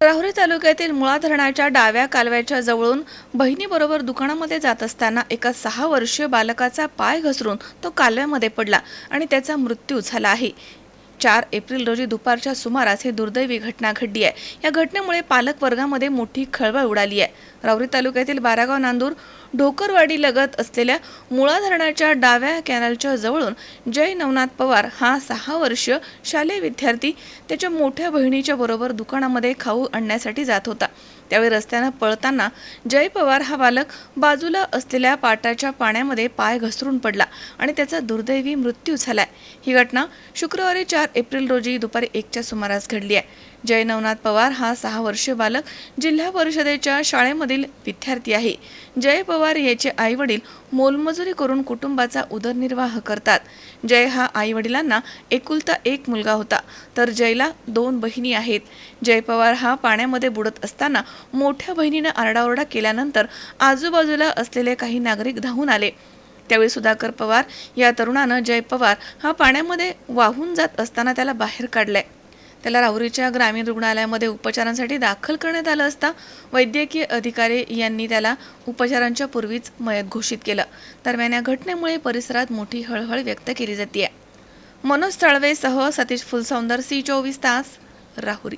राहुरी तालुक्यातील मुळा धरणाच्या डाव्या कालव्याच्या जवळून बहिणीबरोबर दुकानामध्ये जात असताना एका सहा वर्षीय बालकाचा पाय घसरून तो कालव्यामध्ये पडला आणि त्याचा मृत्यू झाला आहे. चार एप्रिल रोजी दुपारच्या सुमारास ही दुर्दैवी घटना घडली आहे. या घटनेमुळे पालक वर्गामध्ये मोठी खळबळ उडाली आहे. रावरी तालुक्यातील बारागाव नांदूर ढोकरवाडी लगत असलेल्या मुळा धरणाच्या डाव्या कॅनलच्या जवळून जय नवनाथ पवार हा सहा वर्ष शालेय विद्यार्थी त्याच्या मोठ्या बहिणीच्या बरोबर दुकानामध्ये खाऊ आणण्यासाठी जात होता. त्यावेळी रस्त्यानं पळताना जय पवार हा बालक बाजूला असलेल्या पाटाच्या पाण्यामध्ये पाय घसरून पडला आणि त्याचा दुर्दैवी मृत्यू झालाय. ही घटना शुक्रवारी चार एप्रिल रोजी दुपारी एकच्या सुमारास घडली आहे. जय नवनाथ पवार हा सहा वर्षीय बालक जिल्हा परिषदेच्या शाळेमधील विद्यार्थी आहे. जय पवार याचे आई वडील मोलमजुरी करून कुटुंबाचा उदरनिर्वाह करतात. जय हा आई वडिलांना एकुलता एक मुलगा होता तर जयला दोन बहिणी आहेत. जय पवार हा पाण्यामध्ये बुडत असताना मोठ्या बहिणीनं आरडाओरडा केल्यानंतर आजूबाजूला असलेले काही नागरिक धावून आले. त्यावेळी सुधाकर पवार या तरुणानं जय पवार हा पाण्यामध्ये वाहून जात असताना त्याला बाहेर काढलंय. त्याला राहुरीच्या ग्रामीण रुग्णालयामध्ये उपचारांसाठी दाखल करण्यात आलं असता वैद्यकीय अधिकारी यांनी त्याला उपचारांच्या पूर्वीच मयत घोषित केलं. दरम्यान या घटनेमुळे परिसरात मोठी हळहळ व्यक्त केली जाते मनोज तळवेसह सतीश फुलसौंदर सी चोवीस तास राहुरी.